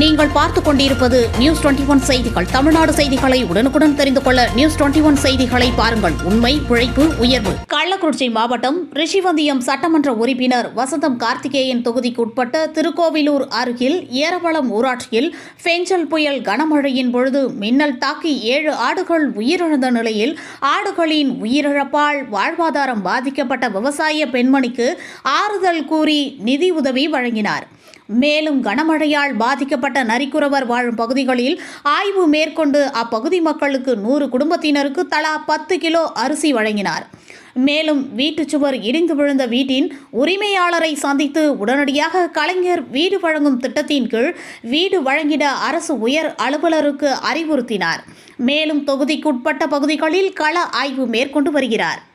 நீங்கள் பார்த்துக் கொண்டிருப்பது நியூஸ் டுவெண்டி ஒன் செய்திகள். தமிழ்நாடு செய்திகளை உடனுக்குடன் தெரிந்து கொள்ள நியூஸ் டுவெண்டி ஒன் செய்திகளை பாருங்கள். உண்மை உழைப்பு உயர்வு. கள்ளக்குறிச்சி மாவட்டம் ரிஷிவந்தியம் சட்டமன்ற உறுப்பினர் வசந்தம் கார்த்திகேயன் தொகுதிக்கு உட்பட்ட திருக்கோவிலூர் அருகில் ஏரவளம் ஊராட்சியில் பெஞ்சல் புயல் கனமழையின் பொழுது மின்னல் தாக்கி ஏழு ஆடுகள் உயிரிழந்த நிலையில் ஆடுகளின் உயிரிழப்பால் வாழ்வாதாரம் பாதிக்கப்பட்ட விவசாய பெண்மணிக்கு ஆறுதல் கூறி நிதி உதவி வழங்கினார். மேலும் கனமழையால் பாதிக்கப்பட்ட நரிக்குறவர் வாழும் பகுதிகளில் ஆய்வு மேற்கொண்டு அப்பகுதி மக்களுக்கு நூறு குடும்பத்தினருக்கு தலா பத்து கிலோ அரிசி வழங்கினார். மேலும் வீட்டுச் சுவர் இடிந்து விழுந்த வீட்டின் உரிமையாளரை சந்தித்து உடனடியாக கலைஞர் வீடு வழங்கும் திட்டத்தின் கீழ் வீடு வழங்கிட அரசு உயர் அலுவலருக்கு அறிவுறுத்தினார். மேலும் தொகுதிக்குட்பட்ட பகுதிகளில் கள ஆய்வு மேற்கொண்டு வருகிறார்.